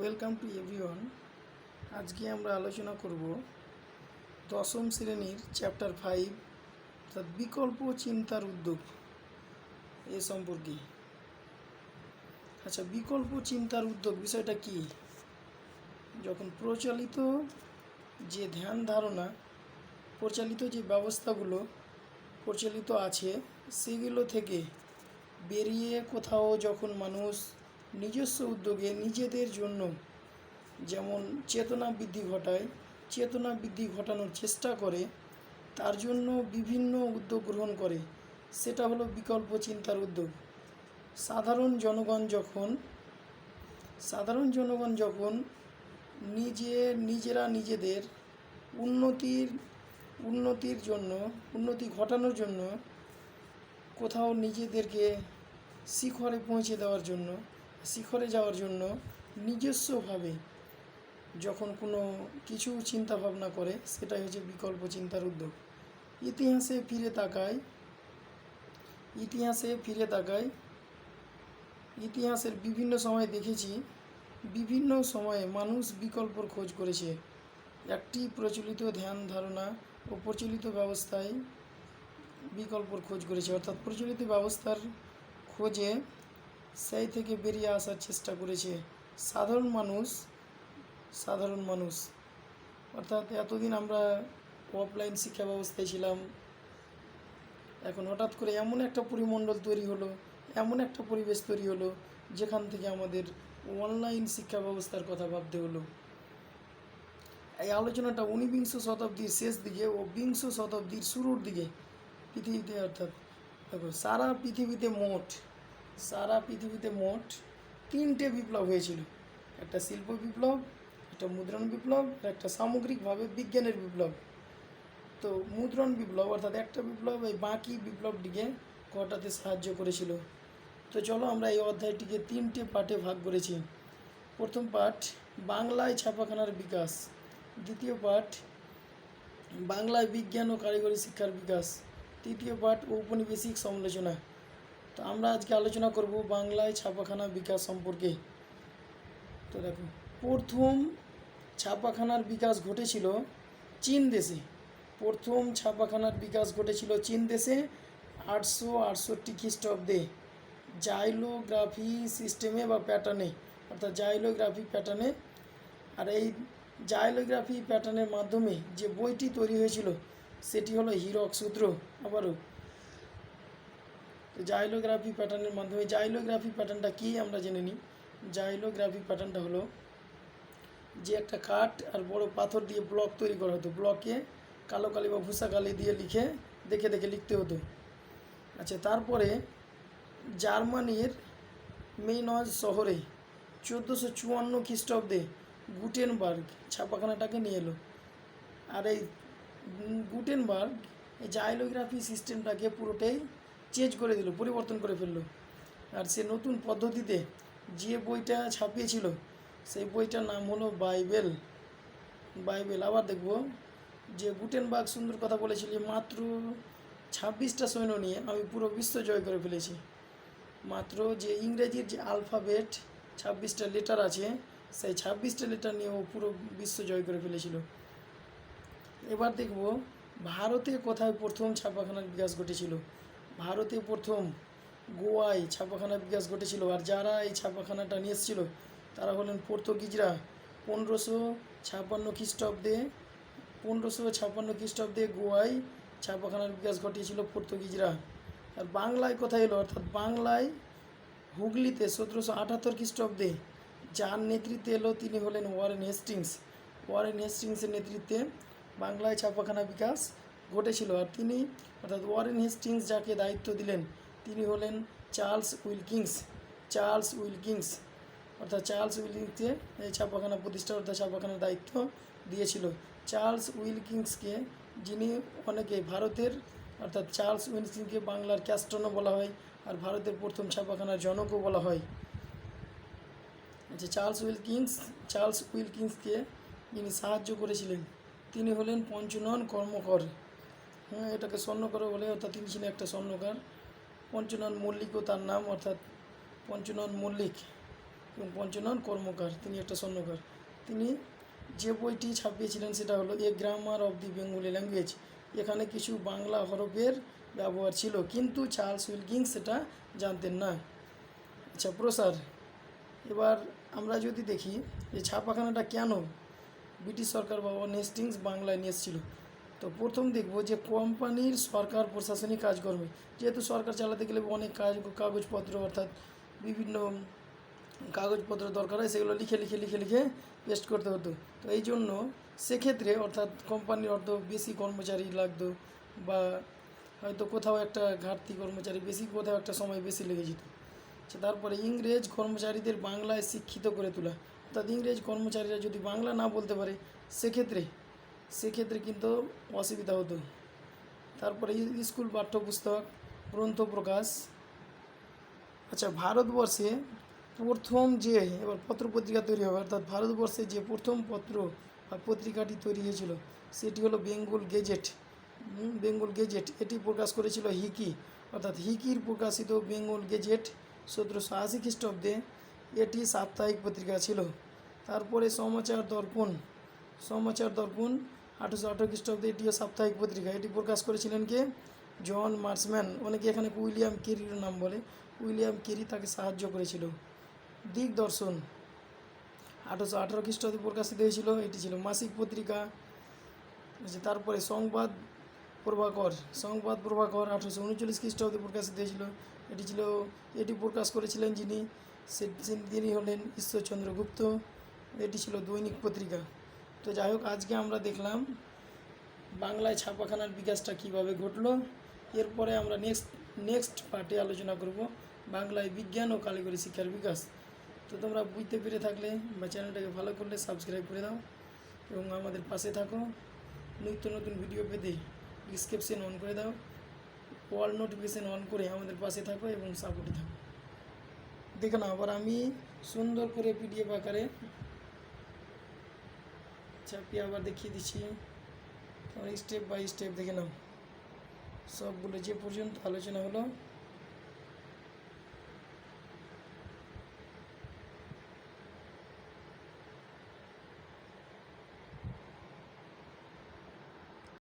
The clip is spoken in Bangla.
Welcome to everyone. আজকে আমরা আলোচনা করব দশম শ্রেণির চ্যাপ্টার ফাইভ, অর্থাৎ বিকল্প চিন্তার উদ্যোগ এ সম্পর্কে। আচ্ছা বিকল্প চিন্তার উদ্যোগ বিষয়টা কি? যখন প্রচলিত যে ধ্যান ধারণা, প্রচলিত যে ব্যবস্থাগুলো প্রচলিত আছে, সেগুলো থেকে বেরিয়ে কোথাও যখন মানুষ নিজস্ব উদ্যোগে নিজেদের জন্য যেমন চেতনা বৃদ্ধি ঘটায়, চেতনা বৃদ্ধি ঘটানোর চেষ্টা করে, তার জন্য বিভিন্ন উদ্যোগ গ্রহণ করে। সেটা হলো বিকল্প চিন্তার উদ্যোগ। সাধারণ জনগণ যখন সাধারণ জনগণ যখন নিজে নিজেরা নিজেদের উন্নতির উন্নতির জন্য, উন্নতি ঘটানোর জন্য কোথাও নিজেদেরকে শিখরে পৌঁছে দেওয়ার জন্য শিখরে যাওয়ার জন্য নিজস্বভাবে যখন কোনো কিছু চিন্তা ভাবনা করে, সেটাই হচ্ছে বিকল্প চিন্তার উদ্যোগ। ইতিহাসে ফিরে তাকায়, ইতিহাসে ফিরে তাকায়, ইতিহাসের বিভিন্ন সময় দেখেছি, বিভিন্ন সময়ে মানুষ বিকল্পর খোঁজ করেছে। একটি প্রচলিত ধ্যান ধারণা ও প্রচলিত ব্যবস্থায় বিকল্পর খোঁজ করেছে। অর্থাৎ প্রচলিত ব্যবস্থার খোঁজে সেই থেকে বেরিয়ে আসার চেষ্টা করেছে সাধারণ মানুষ সাধারণ মানুষ। অর্থাৎ এতদিন আমরা অফলাইন শিক্ষা ব্যবস্থায় ছিলাম। এখন হঠাৎ করে এমন একটা পরিমণ্ডল তৈরি হলো, এমন একটা পরিবেশ তৈরি হলো, যেখান থেকে আমাদের অনলাইন শিক্ষা ব্যবস্থার কথা ভাবতে হলো। এই আলোচনাটা ঊনবিংশ শতাব্দীর শেষ দিকে ও বিংশ শতাব্দীর শুরুর দিকে পৃথিবীতে, অর্থাৎ দেখো, সারা পৃথিবীতে মোট সারা পৃথিবীতে মোট তিনটে বিপ্লব হয়েছিল। একটা শিল্প বিপ্লব, একটা মুদ্রণ বিপ্লব একটা সামগ্রিকভাবে বিজ্ঞানের বিপ্লব। তো মুদ্রণ বিপ্লব অর্থাৎ একটা বিপ্লব, এই বাকি বিপ্লবটিকে ঘটাতে সাহায্য করেছিল? তো চলো আমরা এই অধ্যায়টিকে তিনটে পাঠে ভাগ করেছি। প্রথম পাঠ, বাংলায় ছাপাখানার বিকাশ। দ্বিতীয় পাঠ, বাংলায় বিজ্ঞান ও কারিগরি শিক্ষার বিকাশ। তৃতীয় পাঠ, ঔপনিবেশিক সমালোচনা। তো আমরা আজকে আলোচনা করব বাংলায় ছাপাখানা বিকাশ সম্পর্কে। তো দেখো, প্রথম ছাপাখানার বিকাশ ঘটেছিল চীন দেশে। প্রথম ছাপাখানার বিকাশ ঘটেছিল চীন দেশে আটশো আটষট্টি খ্রিস্টাব্দে। জাইলোগ্রাফি সিস্টেমে বা প্যাটার্নে, অর্থাৎ জাইলোগ্রাফি প্যাটার্নে। আর এই জাইলোগ্রাফি প্যাটার্নের মাধ্যমে যে বইটি তৈরি হয়েছিল, সেটি হলো হিরক সূত্র। আবারও জাইলোগ্রাফি প্যাটার্নের মাধ্যমে, জাইলোগ্রাফি প্যাটার্নটা কী আমরা জেনে নিই? জাইলোগ্রাফি প্যাটার্নটা হলো যে একটা কাঠ আর বড় পাথর দিয়ে ব্লক তৈরি করা হতো। ব্লকে কালো কালি বা ভূসা কালি দিয়ে লিখে দেখে দেখে লিখতে হতো। আচ্ছা তারপরে জার্মানির মেইনজ শহরে চোদ্দোশো চুয়ান্ন খ্রিস্টাব্দে গুটেনবার্গ ছাপাখানাটাকে নিয়ে এলো। আর এই গুটেনবার্গ, এই জাইলোগ্রাফি সিস্টেমটাকে পুরোটাই চেঞ্জ করে দিল, পরিবর্তন করে ফেলল। আর সে নতুন পদ্ধতিতে যে বইটা ছাপিয়েছিল, সেই বইটার নাম হলো বাইবেল। বাইবেল, আবার দেখব। যে গুটেনবার্গ সুন্দর কথা বলেছিল মাত্র ছাব্বিশটা সৈন্য নিয়ে আমি পুরো বিশ্ব জয় করে ফেলেছি। মাত্র যে ইংরেজির যে আলফাবেট, ছাব্বিশটা লেটার আছে, সেই ছাব্বিশটা লেটার নিয়ে ও পুরো বিশ্ব জয় করে ফেলেছিল। এবার দেখব, ভারতে কোথায় প্রথম ছাপাখানার বিকাশ ঘটেছিল? ভারতে প্রথম গোয়ায় ছাপাখানার বিকাশ ঘটেছিল আর যারা এই ছাপাখানাটা নিয়ে এসেছিল, তারা হলেন পর্তুগিজরা। পনেরোশো ছাপান্ন খ্রিস্টাব্দে, পনেরোশো ছাপান্ন খ্রিস্টাব্দে গোয়ায় ছাপাখানার বিকাশ ঘটিয়েছিল পর্তুগিজরা। আর বাংলায় কোথায় এলো, অর্থাৎ বাংলায় হুগলিতে সতেরোশো আটাত্তর খ্রিস্টাব্দে যার নেতৃত্বে এলো তিনি হলেন ওয়ারেন হেস্টিংস। ওয়ারেন হেস্টিংসের নেতৃত্বে বাংলায় ছাপাখানা বিকাশ ঘটেছিল আর তিনি অর্থাৎ ওয়ারেন হেস্টিংস যাকে দায়িত্ব দিলেন, তিনি হলেন চার্লস উইলকিংস চার্লস উইলকিংস। অর্থাৎ চার্লস উইলকিংসকে এই ছাপাখানা প্রতিষ্ঠা অর্থাৎ ছাপাখানার দায়িত্ব দিয়েছিল। চার্লস উইলকিংসকে, যিনি অনেকে ভারতের, অর্থাৎ চার্লস উইলকিংসকে বাংলার ক্যাস্টনও বলা হয় আর ভারতের প্রথম ছাপাখানার জনকও বলা হয়। আচ্ছা চার্লস উইলকিংস, চার্লস উইলকিংসকে যিনি সাহায্য করেছিলেন, তিনি হলেন পঞ্চনন কর্মকর। হ্যাঁ এটাকে স্বর্ণকর বলে, অর্থাৎ তিনি একটা স্বর্ণকার। পঞ্চনন মল্লিকও তার নাম, অর্থাৎ পঞ্চনন মল্লিক এবং পঞ্চনন কর্মকার, তিনি একটা স্বর্ণকার। তিনি যে বইটি ছাপিয়েছিলেন সেটা হলো a grammar of the Bengali language এখানে কিছু বাংলা হরফের ব্যবহার ছিল, কিন্তু চার্লস উইলকিং সেটা জানতেন না। আচ্ছা প্রসার, এবার আমরা যদি দেখি যে ছাপাখানাটা কেন ব্রিটিশ সরকার বা নেস্টিংস বাংলায় নিয়ে এসেছিল তো প্রথম দেখব যে কোম্পানির সরকার প্রশাসনিক কাজকর্মে। যেহেতু সরকার চালাতে গেলে অনেক কাজ, কাগজপত্র অর্থাৎ বিভিন্ন কাগজপত্র দরকার হয়, সেগুলো লিখে লিখে লিখে লিখে পেস্ট করতে হতো। তো এই জন্য সেক্ষেত্রে অর্থাৎ কোম্পানির অর্থ বেশি কর্মচারী লাগতো বা হয়তো কোথাও একটা ঘাটতি কর্মচারী বেশি, কোথাও একটা সময় বেশি লেগে যেত। আচ্ছা তারপরে ইংরেজ কর্মচারীদের বাংলায় শিক্ষিত করে তোলা। অর্থাৎ ইংরেজ কর্মচারীরা যদি বাংলা না বলতে পারে, সেক্ষেত্রে সেক্ষেত্রে কিন্তু অসুবিধা হতো। তারপরে স্কুল পাঠ্যপুস্তক গ্রন্থ প্রকাশ আচ্ছা ভারতবর্ষে প্রথম যে, এবার পত্র পত্রিকা তৈরি হবে, অর্থাৎ ভারতবর্ষে যে প্রথম পত্র বা পত্রিকাটি তৈরি হয়েছিল, সেটি হলো বেঙ্গল গেজেট। বেঙ্গল গেজেট। এটি প্রকাশ করেছিল হিকি, অর্থাৎ হিকির প্রকাশিত বেঙ্গল গেজেট সতেরোশো আশি খ্রিস্টাব্দে। এটি সাপ্তাহিক পত্রিকা ছিল। তারপরে সমাচার দর্পণ। সমাচার দর্পণ আঠারোশো আঠারো খ্রিস্টাব্দে এটিও সাপ্তাহিক পত্রিকা এটি প্রকাশ করেছিলেন কে? জন মার্সম্যান। অনেকে এখানে উইলিয়াম কেরির নাম বলে। উইলিয়াম কেরি তাকে সাহায্য করেছিল। দিগদর্শন। আঠারোশো আঠারো খ্রিস্টাব্দে প্রকাশিত হয়েছিল। এটি ছিল মাসিক পত্রিকা। তারপরে সংবাদ প্রভাকর। সংবাদ প্রভাকর আঠারোশো উনচল্লিশ খ্রিস্টাব্দে প্রকাশিত হয়েছিল। এটি ছিল, এটি প্রকাশ করেছিলেন যিনি তিনি হলেন ঈশ্বরচন্দ্র গুপ্ত। এটি ছিল দৈনিক পত্রিকা। তো যাই হোক আজকে আমরা দেখলাম বাংলায় ছাপাখানার বিকাশটা কীভাবে ঘটলো। এরপরে আমরা নেক্সট নেক্সট পার্টে আলোচনা করব বাংলায় বিজ্ঞান ও কারিগরি শিক্ষার বিকাশ। তো তোমরা বুঝতে পেরে থাকলে বা চ্যানেলটাকে ভালো করলে সাবস্ক্রাইব করে দাও এবং আমাদের পাশে থাকো। নিত্য নতুন ভিডিও পেতে ডিসক্রিপশন অন করে দাও অল নোটিফিকেশান অন করে আমাদের পাশে থাকো এবং সাপোর্টে থাকো। দেখে নাও আবার আমি সুন্দর করে পিডিএফ আকারে চাপিয়ে আবার দেখিয়ে দিচ্ছি। তোমরা স্টেপ বাই স্টেপ দেখে নাও। সবগুলো যে পর্যন্ত আলোচনা হলো